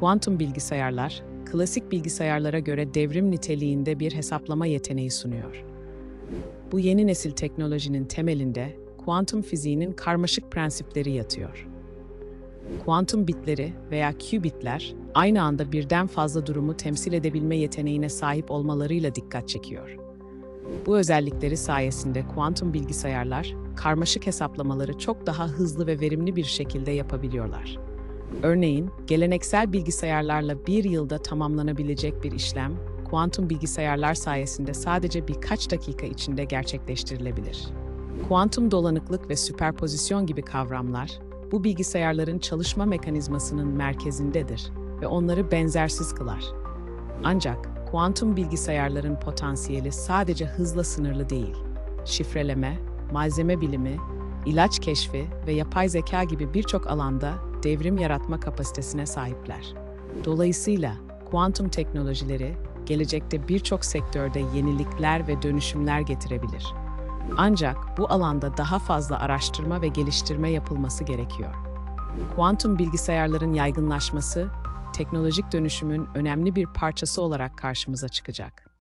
Kuantum bilgisayarlar, klasik bilgisayarlara göre devrim niteliğinde bir hesaplama yeteneği sunuyor. Bu yeni nesil teknolojinin temelinde kuantum fiziğinin karmaşık prensipleri yatıyor. Kuantum bitleri veya qubitler aynı anda birden fazla durumu temsil edebilme yeteneğine sahip olmalarıyla dikkat çekiyor. Bu özellikleri sayesinde kuantum bilgisayarlar karmaşık hesaplamaları çok daha hızlı ve verimli bir şekilde yapabiliyorlar. Örneğin, geleneksel bilgisayarlarla bir yılda tamamlanabilecek bir işlem, kuantum bilgisayarlar sayesinde sadece birkaç dakika içinde gerçekleştirilebilir. Kuantum dolanıklık ve süperpozisyon gibi kavramlar, bu bilgisayarların çalışma mekanizmasının merkezindedir ve onları benzersiz kılar. Ancak kuantum bilgisayarların potansiyeli sadece hızla sınırlı değil. Şifreleme, malzeme bilimi, ilaç keşfi ve yapay zeka gibi birçok alanda devrim yaratma kapasitesine sahipler. Dolayısıyla kuantum teknolojileri gelecekte birçok sektörde yenilikler ve dönüşümler getirebilir. Ancak bu alanda daha fazla araştırma ve geliştirme yapılması gerekiyor. Kuantum bilgisayarların yaygınlaşması, teknolojik dönüşümün önemli bir parçası olarak karşımıza çıkacak.